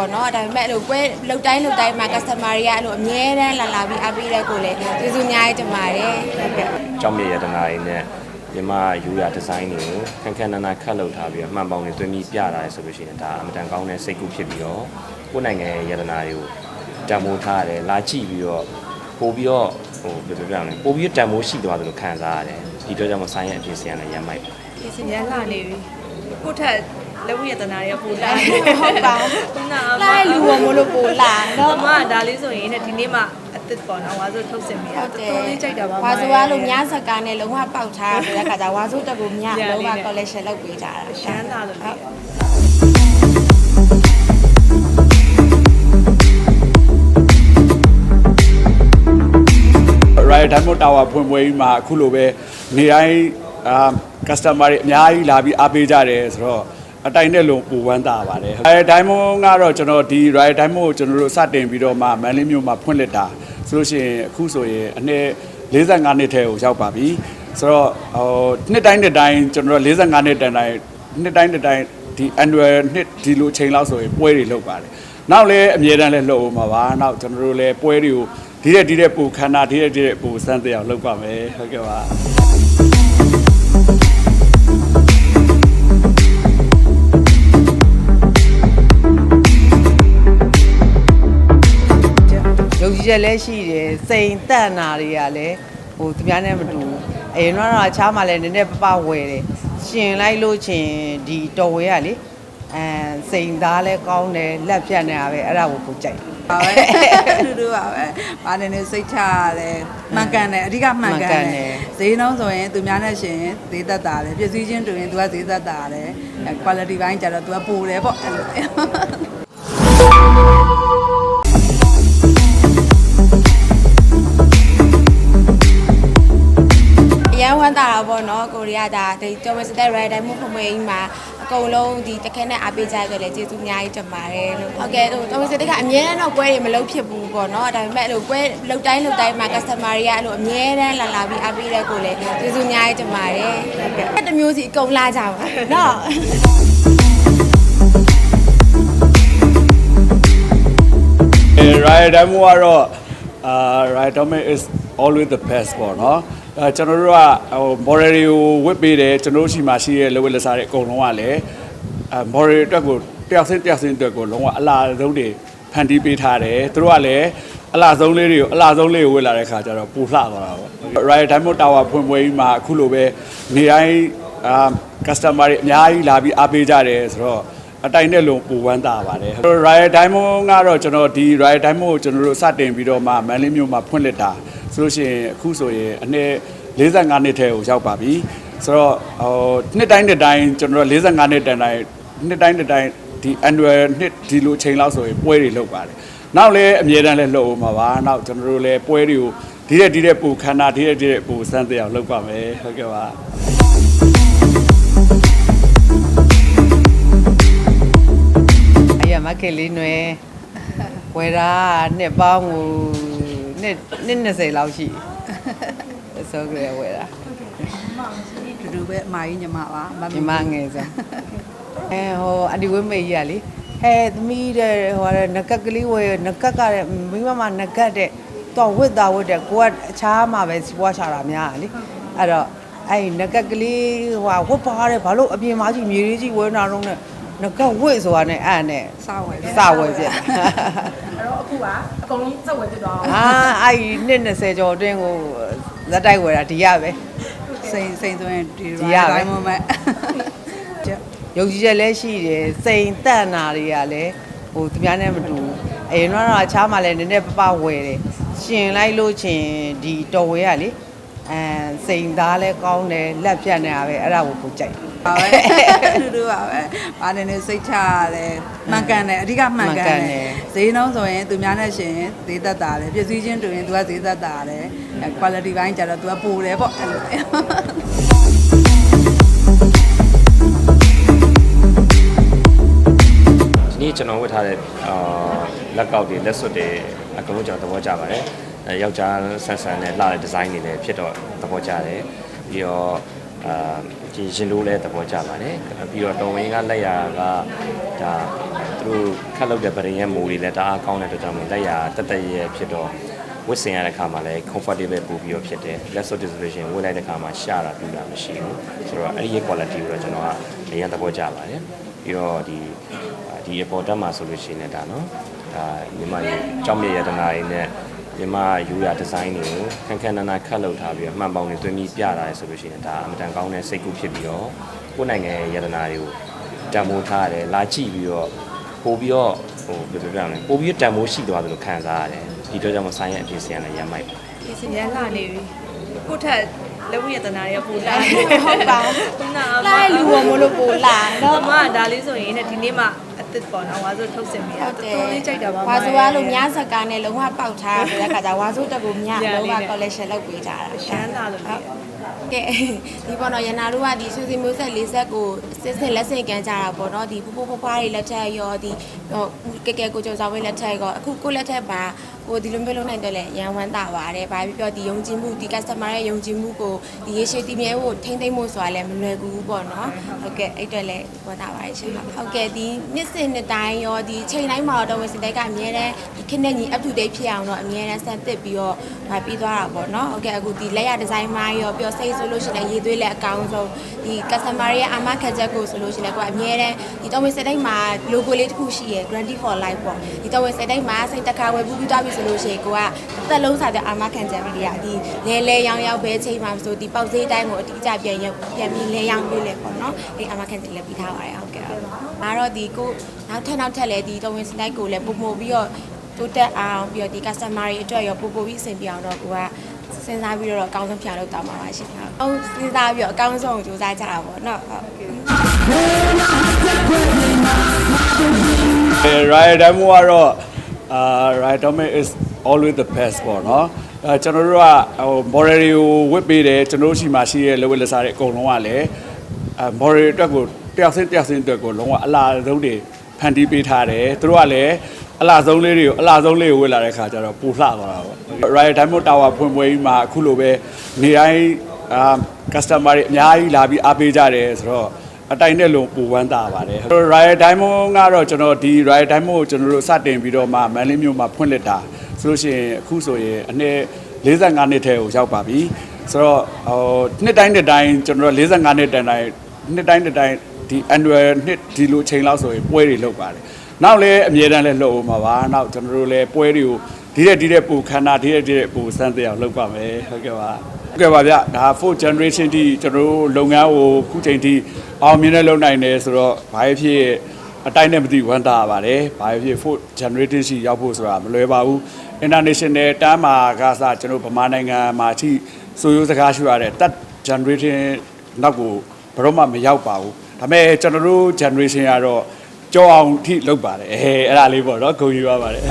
ပေါ့နော်ဒါပေမဲ့အဲ့လိုပွဲလုတ်တိုင်းလုတ်တိုင်းမှာ customer တွေကအဲ့လိုအမြဲတမ်းလာလာပြီးအားပေးတဲ့ကိုလည်းကျေးဇူးအများကြီးတင်ပါတယ်ဟုတ်ကဲ့ကြောင်မြေရတနာတွေနဲ့မြန်မာယူရာဒီဇိုင်းတွေကိုခန်းခန်းနာနာခတ်လုပ်ထားပြီးတော့မှန်ပေါင်းတွေသွင်းပြီးပြတာလေဆိုလို့ရှိရင်ဒါအမတန်ကောင်းတဲ့စိတ်ကူးဖြစ်ပြီးတော့ကိုယ့်နိုင်ငံရဲ့ယတနာတွေကိုတန်ဖိုးထားရတယ်လာကြည့်ပြီးတော့ပို့ပြီးတော့ဟိုဘယ်လိုပြောရမလဲပို့ပြီးတော့တန်ဖိုးရှိသွားတယ်လို့ခံစားရတယ်ဒီတော့ကြောင့်မဆိုင်ရဲ့အဖြစ်စရလည်းရမ်းမိုက်ပါတယ်ဒီစရလာနေပြီကိုထက် လက်ဝိယတနာတွေကပူလာဟုတ်ပါခုနကလာလူဝမလို့ပို့လာတော့နော်မဒါလေးဆိုရင်ဒီနေ့မှအစ်စ်ပေါ့နော်ဝါဆိုထုတ်စင်မိတာဟုတ်တယ်တော်တော်လေးကြိုက်တာပါဝါဆိုကလို့ညစကားနဲ့လုံးဝပေါက်ထားဆိုတဲ့ခါကျဝါဆိုတက်ကိုညလုံးဝ collection လုပ်ပေးထားတာရှမ်းလာလို့လေရိုင်ဒိုင်မွန်တာဝါဖွင့်ပွဲကြီးမှာအခုလိုပဲနေတိုင်းအာ customer တွေအများကြီးလာပြီးအားပေးကြတယ်ဆိုတော့ အတိုင်းနဲ့လုံးပူဝမ်းသာပါတယ်။ရိုင်ဒိုင်မွန်ကတော့ကျွန်တော်ဒီရိုင်ဒိုင်မွန်ကိုကျွန်တော်တို့စတင်ပြီးတော့မှမန်လေးမြို့မှာဖွင့်လက်တာဆိုလို့ရှိရင်အခုဆိုရင်အနှစ်45နှစ်ထဲကိုရောက်ပါပြီ။ဆိုတော့ဟိုနှစ်တိုင်းနှစ်တိုင်းကျွန်တော်တို့45နှစ်တန်တိုင်းနှစ်တိုင်းနှစ်တိုင်းဒီ annual နှစ်ဒီလိုချိန်လောက်ဆိုရင်ပွဲတွေလုပ်ပါတယ်။နောက်လည်းအမြဲတမ်းလည်းလှုပ်အောင်ပါပါ။နောက်ကျွန်တော်တို့လည်းပွဲတွေကိုဒီတဲ့ဒီတဲ့ပူခန္ဓာဒီတဲ့ဒီတဲ့ပူစမ်းတဲ့အောင်လုပ်ပါမယ်ဟုတ်ကဲ့ပါ ချက်လည်းရှိတယ်စိန်တန့်နာတွေကလည်းဟိုသူများနဲ့မတူဘူးအရင်တော့တော့အခြားမှလည်းနည်းနည်းပပဝယ်တယ်ရှင်လိုက်လို့ချင်းဒီတော်ဝဲကလေအဲစိန်သားလည်းကောင်းတယ်လက်ဖြတ်နေတာပဲအဲ့ဒါကိုကိုကြိုက်တယ်ပါပဲအတူတူပါပဲ။ဘာနေနေစိတ်ချရတယ်။မှန်ကန်တယ်အဓိကမှန်ကန်တယ်။ဈေးနှုန်းဆိုရင်သူများနဲ့ရှင်ဈေးသက်တာတယ်။ပစ္စည်းချင်းတူရင်သူကဈေးသက်တာတယ်။ quality ဘိုင်းကျတော့သူကပိုတယ်ပေါ့အဲ့လို။ န်ဝမ်းသာတာပေါ့နော်ကိုရီးယားဒါဒီကျော်မစတဲ့ red diamond ဖမွေးကြီးမှာအကုန်လုံးဒီတခဲနဲ့အားပေးကြရကြလေကျေးဇူးအများကြီးတင်ပါတယ်လို့ဟုတ်ကဲ့ဟိုကျော်မစတဲ့ကအမြဲတမ်းတော့ပွဲတွေမလုပ်ဖြစ်ဘူးပေါ့နော်ဒါပေမဲ့အဲ့လိုပွဲလုတ်တိုင်းလုတ်တိုင်းမှာ customer တွေကအဲ့လိုအမြဲတမ်းလာလာပြီးအားပေးတဲ့ကိုလည်းကျေးဇူးအများကြီးတင်ပါတယ်ဟုတ်ကဲ့အဲ့တစ်မျိုးစီအကုန်လာကြပါနော်အဲ Riot Demo ကတော့အာ Riot Demo is always the best ပေါ့နော် အဲကျွန်တော်တို့ကဟို model တွေကိုဝစ်ပေးတယ်ကျွန်တော်တို့ရှိမှရှိတဲ့လက်ဝက်လက်စားတွေအကုန်လုံးကလည်းအဲ model တွေအတွက်ကိုတယောက်စင်းတယောက်စင်းအတွက်ကိုလုံးဝအလားဆုံးတွေဖန်တီးပေးထားတယ်သူတို့ကလည်းအလားဆုံးလေးတွေကိုအလားဆုံးလေးကိုဝစ်လာတဲ့ခါကျတော့ပူလှသွားတာပေါ့ Riot Demo Tower ဖွင့်ပွဲကြီးမှာအခုလိုပဲနေတိုင်းအာ customer တွေအများကြီးလာပြီးအားပေးကြတယ်ဆိုတော့အတိုင်းနဲ့လုံးပူဝမ်းသာပါတယ်။ Riot Diamond ကတော့ကျွန်တော်ဒီ Riot Diamond ကိုကျွန်တော်တို့စတင်ပြီးတော့မှမန်လေးမြို့မှာဖွင့်လက်တာ ဆိုလို့ရှိရင်အခုဆိုရင်အနှစ်45နှစ်ထဲကိုရောက်ပါပြီ။ဆိုတော့ဟိုနှစ်တိုင်းနှစ်တိုင်းကျွန်တော်တို့45နှစ်တန်တိုင်းနှစ်တိုင်းနှစ်တိုင်းဒီ annual နှစ်ဒီလိုချိန်လောက်ဆိုရင်ပွဲတွေလုပ်ပါတယ်။နောက်လည်းအမြဲတမ်းလည်းလှုပ်အောင်ပါပါ။နောက်ကျွန်တော်တို့လည်းပွဲတွေကိုဒီတဲ့ဒီတဲ့ပူခန္ဓာဒီတဲ့ဒီတဲ့ပူစမ်းတဲ့အောင်လုပ်ပါမယ်။ဟုတ်ကဲ့ပါ။အရမကလေးနွယ်ဝယ်တာနှစ်ပေါင်းကို နှစ်နှစ်20လောက်ရှိတယ်ဆိုကြရဝယ်တာတူတူပဲအမကြီးညီမပါမညီမငယ်စားအဲဟိုအဒီဝဲမေကြီးကလေဟဲသမီးတဲ့ဟိုရနကက်ကလေးဝယ်နကက်ကတဲ့မိမမနကက်တဲ့တော့ဝစ်တာဝစ်တဲ့ကိုကအခြားမှာပဲစီးပွားချတာများလေအဲ့တော့အဲ့နကက်ကလေးဟိုဝတ်ပါတယ်ဘာလို့အပြင်မှာကြီးမြေလေးကြီးဝဲနာတော့နဲ့ နကက်ဝစ်ဆိုတာနဲ့အဲ့နဲ့စာဝယ်စဝယ်ပြအဲ့တော့အခုကအကုန်လုံးစက်ဝယ်ပြသွားအာအဲ့ဒီနှစ်20ကျော်အတွင်းကိုဇက်တိုက်ဝယ်တာဒီရပဲစိန်စိန်ဆိုရင်ဒီဒီရ Riot ပဲ Diamond ပဲကျယုံကြည်ချက်လည်းရှိတယ်စိန်တန့်နာတွေကလည်းဟိုသူများနဲ့မတူဘူးအရင်တော့တော့အခြားမှလည်းနည်းနည်းပပဝယ်တယ်ရှင်လိုက်လို့ချင်းဒီတော်ဝဲကလေအဲစိန်သားလည်းကောင်းတယ်လက်ဖြတ်နေတာပဲအဲ့ဒါကိုကိုကြိုက်တယ် ပါပဲအတူတူပါပဲဘာနေနေစိတ်ချရတယ်မှန်ကန်တယ်အဓိကမှန်ကန်တယ်ဈေးနှုန်းဆိုရင်သူများနဲ့ရှင်ဈေးသက်တာတယ်ပစ္စည်းချင်းတူရင်သူကဈေးသက်တာတယ် quality ဘိုင်းကျတော့သူကပိုတယ်ပေါ့အဲ့လိုဒီနေ့ကျွန်တော်ဝတ်ထားတဲ့အာလက်ကောက်တွေလက်စွပ်တွေအကုန်လုံးကျွန်တော်သဘောကျပါတယ်အဲယောက်ျားဆန်ဆန်နဲ့လှတဲ့ဒီဇိုင်းတွေလည်းဖြစ်တော့သဘောကျတယ်ပြီးတော့အာ ဒီရင်လို့လည်းသဘောကျပါတယ်ပြီးတော့တော်ဝင်ကလက်ရာကဒါသူတို့ခတ်လုပ်တဲ့ပရင်ရဲ့မိုးတွေလည်းတအားကောင်းတဲ့အတွက်ကြောင့်မို့လက်ရတက်တက်ရဲဖြစ်တော့ဝတ်ဆင်ရတဲ့ခါမှာလည်း comfortable ပို့ပြီးတော့ဖြစ်တယ် less of disposition ဝတ်လိုက်တဲ့ခါမှာရှာတာပြူတာမရှိဘူးဆိုတော့အဲ့ဒီရဲ့ quality ကိုတော့ကျွန်တော်ကအရင်သဘောကျပါတယ်ပြီးတော့ဒီဒီ report တက်မှာဆိုလို့ရှိရင်လည်းဒါနော်ဒါမြန်မာရေကြောင်းမြေရတနာရင်းနဲ့ မြန်မာယူရဒီဇိုင်းတွေကိုခန်းခန်းနာနာခတ်လုပ်ထားပြီးတော့မှန်ပေါင်းတွေသွင်းပြီးပြတာရယ်ဆိုလို့ရှိရင်ဒါအမတန်ကောင်းတဲ့စိတ်ကူးဖြစ်ပြီးတော့ကိုယ်နိုင်ငံရဲ့ရတနာတွေကိုတံမိုးထားရတယ်လာကြည့်ပြီးတော့ပို့ပြီးတော့ဟိုဘယ်လိုပြောရမလဲပို့ပြီးတော့တံမိုးရှိသွားတယ်လို့ခံစားရတယ်ဒီတော့ကြောင့်မဆိုင်ရဲ့အဖြစ်စရလည်းရမ်းမိုက်ပါဒီစရန်လာနေပြီကိုထက်လက်ဝိယတနာတွေကပူလာဟုတ်ပါခုနကလာလူဝမလို့ပို့လာတော့တော့အမကဒါလေးဆိုရင်တဲ့ဒီနေ့မှအ သစ်ပေါ့နော်ဝါဆိုထုတ်စင်မိတာဟုတ်တယ်တော်တော်လေးကြိုက်တာပါဝါဆိုကလို့ညစကားနဲ့လုံးဝပေါက်ထားတဲ့ခါကျဝါဆိုတက်ကိုညလုံးဝ collection လုပ်ပေးကြတာရှမ်းလာလို့လေ ကဲဒီပေါ်တော့ရနာတို့ကဒီဆွေစီမျိုးဆက်လေးဆက်ကိုစစ်စစ်လက်ဆင့်ကန်ကြတာပေါ့နော်ဒီဖူးဖူးဖွားဖွားတွေလက်ထက်ရောဒီဟိုကဲကဲကိုကျော်ဆောင်ဝင်းလက်ထက်ရောအခုကိုလက်ထက်ပါကိုဒီလိုမျိုးလုပ်နိုင်တယ်လေရန်ဝမ်းတာပါတယ်ဘာဖြစ်ပြောဒီယုံကြည်မှုဒီ customer ရဲ့ယုံကြည်မှုကိုဒီရေရှည်တည်မြဲဖို့ထိမ့်သိမ့်ဖို့ဆိုတာလည်းမလွယ်ကူဘူးပေါ့နော်ဟုတ်ကဲ့အဲ့အတွက်လည်းဝမ်းတာပါတယ်ရှင်ဟုတ်ကဲ့ဒီနှစ်စဉ်နှစ်တိုင်းရောဒီချိန်တိုင်းမှာတော့ဝင်စတဲ့ကအများတဲ့ဒီခင်းတဲ့ညီ up to date ဖြစ်အောင်တော့အများနဲ့ဆက်သစ်ပြီးတော့ဗာပြီးသွားတာပေါ့နော်ဟုတ်ကဲ့အခုဒီလက်ရဒီဇိုင်းမိုင်းရောပြီးတော့စိတ်ဆိုလို့ရှိရင်ရေးသွေးလည်းအကောင်းဆုံးဒီ customer ရဲ့အာမခံချက်ကိုဆိုလို့ရှိရင်ကိုကအများတဲ့ဒီတော့ဝင်စတဲ့မှာ logo လေးတစ်ခုရှိရယ် guarantee for life ပေါ့ဒီတော့ဝင်စတဲ့မှာစိတ်တခါဝယ်ပူးပြီးသွားပြီဆိုလို့ရှိရင်ကိုကသက်လုံးစားတဲ့အာမခံချက်လေးကဒီလဲလဲရောင်းရောက်ပဲချိန်မှာဆိုဒီပေါက်ဈေးတိုင်းကိုအတိအကျပြန်ရောက်ပြန်ပြီးလဲရောင်းပေးလေပေါ့နော်ဒီအာမခံချက်လည်းပြီးထားပါတယ်ဟုတ်ကဲ့အားတော့ဒီကိုနောက်ထပ်နောက်ထပ်လည်းဒီတော့ဝင်စတဲ့ကိုလည်းပုံပုံပြီးတော့တိုးတက်အောင်ပြီးတော့ဒီ customer တွေအတွက်ရောပို့ပို့ပြီးအဆင်ပြေအောင်တော့ကိုက စဉ်းစားပြီးတော့အကောင်းဆုံးဖြာလုပ်တော့မှာပါရှင်ဟုတ်အောင်စဉ်းစားပြီးတော့အကောင်းဆုံးကိုစူးစမ်းကြတာပေါ့နော်ဟုတ်အဲ Riot Demo ကတော့အာ Riot Demo is always the best ပေါ့နော်အဲကျွန်တော်တို့ကဟို model တွေကိုဝစ်ပေးတယ်ကျွန်တော်တို့ရှိမှရှိရဲ့လက်ဝက်လက်စားတွေအကုန်လုံးကလည်းအဲ model အတွက်ကိုတယောက်စင်းတယောက်စင်းအတွက်ကိုလုံးဝအလားဆုံးတွေဖန်တီးပေးထားတယ်သူတို့ကလည်း အလားဆုံးလေးတွေကိုအလားဆုံးလေးကိုဝစ်လာတဲ့ခါကျတော့ပူလှသွားတာပေါ့ Riot Demo Tower ဖွင့်ပွဲကြီးမှာအခုလိုပဲနေတိုင်းအာ customer တွေအများကြီးလာပြီးအားပေးကြတယ်ဆိုတော့အတိုင်းနဲ့လုံးပူဝမ်းသာပါတယ်။ Riot Diamond ကတော့ကျွန်တော်ဒီ Riot Diamond ကိုကျွန်တော်တို့စတင်ပြီးတော့မှမန်လေးမြို့မှာဖွင့်လှစ်တာဆိုလို့ရှိရင်အခုဆိုရင်အနည်း45နှစ်ထဲကိုရောက်ပါပြီ။ဆိုတော့ဟိုနှစ်တိုင်းနှစ်တိုင်းကျွန်တော်တို့45နှစ်တန်တိုင်းနှစ်တိုင်းနှစ်တိုင်းဒီ annual နှစ်ဒီလိုချိန်လောက်ဆိုရင်ပွဲတွေလုပ်ပါတယ်။ နောက်လည်းအမြဲတမ်းလည်းလှုပ်အောင်ပါပါ။နောက်ကျွန်တော်တို့လည်းပွဲတွေကိုဒီတဲ့ဒီတဲ့ပူခန္ဓာဒီတဲ့ဒီတဲ့ပူစမ်းတဲ့အောင်လုပ်ပါမယ်။ဟုတ်ကဲ့ပါ။ဟုတ်ကဲ့ပါဗျဒါ fourth generation တိကျွန်တော်တို့လုပ်ငန်းကိုခုချိန်ထိအောင်မြင်တဲ့လုပ်နိုင်တယ်ဆိုတော့ဘာဖြစ်ဖြစ်အတိုင်းနဲ့မသိဝမ်းသာရပါတယ်ဘာဖြစ်ဖြစ် fourth generation ရှိရောက်ဖို့ဆိုတာမလွယ်ပါဘူး international တန်းမှာကစားကျွန်တော်ဗမာနိုင်ငံမှာအထိဆိုရိုးစကားရှိရတဲ့ third generation နောက်ကိုဘယ်တော့မှမရောက်ပါဘူးဒါပေမဲ့ကျွန်တော်တို့ generation ကတော့ ကြောအောင်ထိလုပ်ပါတယ်အဲအဲ့ဒါလေးပေါ့နော်ဂုဏ်ယူရပါတယ်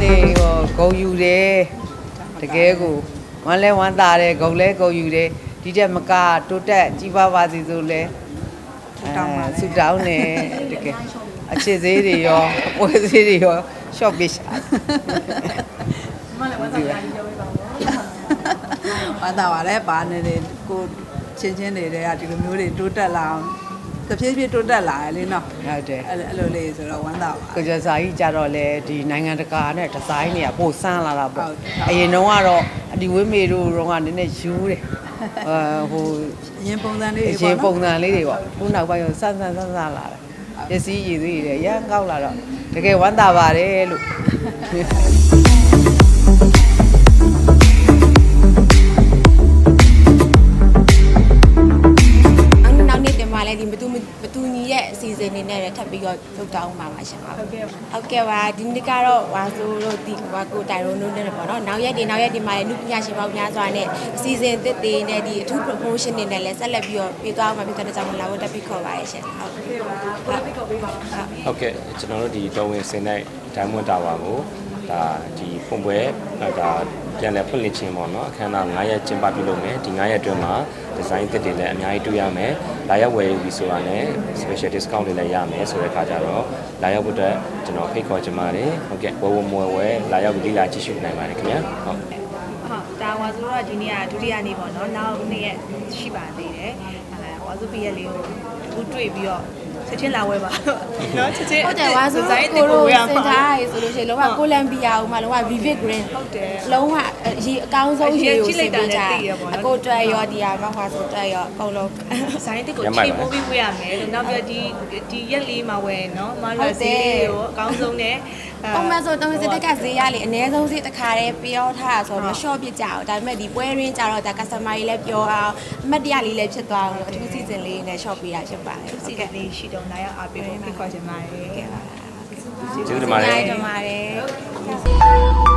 လေဟောဂုံယူတယ်တကယ်ကိုဝမ်းလဲဝမ်းသာတယ်ဂုံလဲဂုံယူတယ်ဒီတက်မကတိုးတက်ကြီးပါပါစေဆိုလဲတောင်းပါဆူတောင်းနေတကယ်အချစ်သေးတွေရောအပွဲသေးတွေရောရှော့ပစ်ရှာ ဝမ်းသာပါတယ်ပါနေတယ်ကိုချင်းချင်းတွေကဒီလိုမျိုးတွေတိုးတက်လာအောင်တဖြည်းဖြည်းတိုးတက်လာရလေနော်ဟုတ်တယ်အဲ့လိုအဲ့လိုလေးဆိုတော့ဝမ်းသာပါကိုကျော်စာကြီးကြတော့လေဒီနိုင်ငံတကာနဲ့ဒီဇိုင်းတွေကပို့ဆန်းလာတာပေါ့ဟုတ်တယ်အရင်တုန်းကတော့အဒီဝင်းမေတို့တော့ကနည်းနည်းယူတယ်အဲဟိုအရင်ပုံစံလေးအတွေရပေါ့င်ပုံနော်စံလေးတွေပေါ့ခုနောက်ပိုင်းတော့ဆန်းဆန်းဆန်းဆန်းလာတယ်ပစ္စည်းရည်သွေးတွေရမ်းကောက်လာတော့တကယ်ဝမ်းသာပါတယ်လို့ ရဲ့အစီအစဉ်တွေနဲ့လည်းထပ်ပြီးတော့ထုတ်တောင်းပါပါရှင်ဟုတ်ကဲ့ဟုတ်ကဲ့ပါဒီနေ့ကတော့ဝါဆိုတို့ဒီဝါကိုတိုင်ရိုနိုးနဲ့ပေါ့နော်နောက်ရက်ဒီနောက်ရက်ဒီမှာလည်းလူပညာရှင်ပေါင်းများစွာနဲ့အစီအစဉ်သစ်တွေနဲ့ဒီအထူး promotion တွေနဲ့လည်းဆက်လက်ပြီးတော့ပြသွားအောင်ဖြစ်တဲ့ကြောင့်လာဖို့တက်ပြီးခေါ်ပါရရှင်ဟုတ်ကဲ့ပါဟုတ်ကဲ့ပါဟုတ်ဟုတ်ကဲ့ကျွန်တော်တို့ဒီတော်ဝင်စင်တဲ့ Diamond Tower ကိုဒါဒီဖွင့်ပွဲဒါ ပြန်လည်ဖွင့်လှစ်ခြင်းပေါ့နော်အခမ်းအနား9ရက်ကျင်းပပြုလုပ်မယ်ဒီ9ရက်အတွင်းမှာဒီဇိုင်းသစ်တွေလည်းအများကြီးတွေ့ရမယ်လာရောက်ဝယ်ယူပြီးဆိုတာနဲ့ special discount တွေလည်းရမယ်ဆိုတဲ့အခါကျတော့လာရောက်ဖို့အတွက်ကျွန်တော်ဖိတ်ခေါ်ချင်ပါတယ်ဟုတ်ကဲ့ဝယ်ဝယ်မဝယ်ဝယ်လာရောက်ပြီးလေ့လာကြည့်ရှုနိုင်ပါတယ်ခင်ဗျာဟုတ်ဒါဟိုဆိုတော့ဒီနေ့ကဒုတိယနေ့ပေါ့နော်နောက်နေ့ရက်ရှိပါသေးတယ်အဲဟိုဆိုပြည့်ရက်လေးကိုအခုတွေ့ပြီးတော့ ချက်ချင်းလာဝဲပါနော်ချက်ချင်းဟုတ်တယ်ဝါဆိုဇိုင်းကိုကိုရိုဝဲရစင်မှာထားရဆိုလို့ရှိရင်လုံးဝကိုလံဘီယာဦးမှာလုံးဝ vivid green ဟုတ်တယ်လုံးဝရေအကောင်းဆုံးရေကိုကြည့်လိုက်စင်တာပေးနဲ့ကြသိရပေါ့နော်အကိုတွေ့ရောဒီဟာမဟွာဆိုတွေ့ရောအကုန်လုံးဇိုင်းတစ်ကိုချိန်ပိုးပြီးဝဲရမယ်လို့နောက်ပြီးဒီဒီရက်လေးမှာဝဲနော်မရဈေးလေးကိုအကောင်းဆုံးနဲ့ ပုံမှန်ဆိုတုံးစစ်တက်ကဈေးရလေအနည်းဆုံးဈေးတစ်ခါတည်းပြောထားတာဆိုတော့မလျှော့ပြကြအောင်ဒါပေမဲ့ဒီပွဲရင်းကြတော့ဒါ customer ကြီးလည်းပြောအောင်အမှတ်တရလေးလည်းဖြစ်သွားအောင်လို့အထူးစီစဉ်လေးနဲ့ shop ပေးတာဖြစ်ပါတယ်စီကလေးရှိတော့လာရောက်အားပေးဖို့ဖိတ်ခေါ်ချင်ပါတယ်ကျေးဇူးတင်ပါတယ်ကျေးဇူးတင်ပါတယ်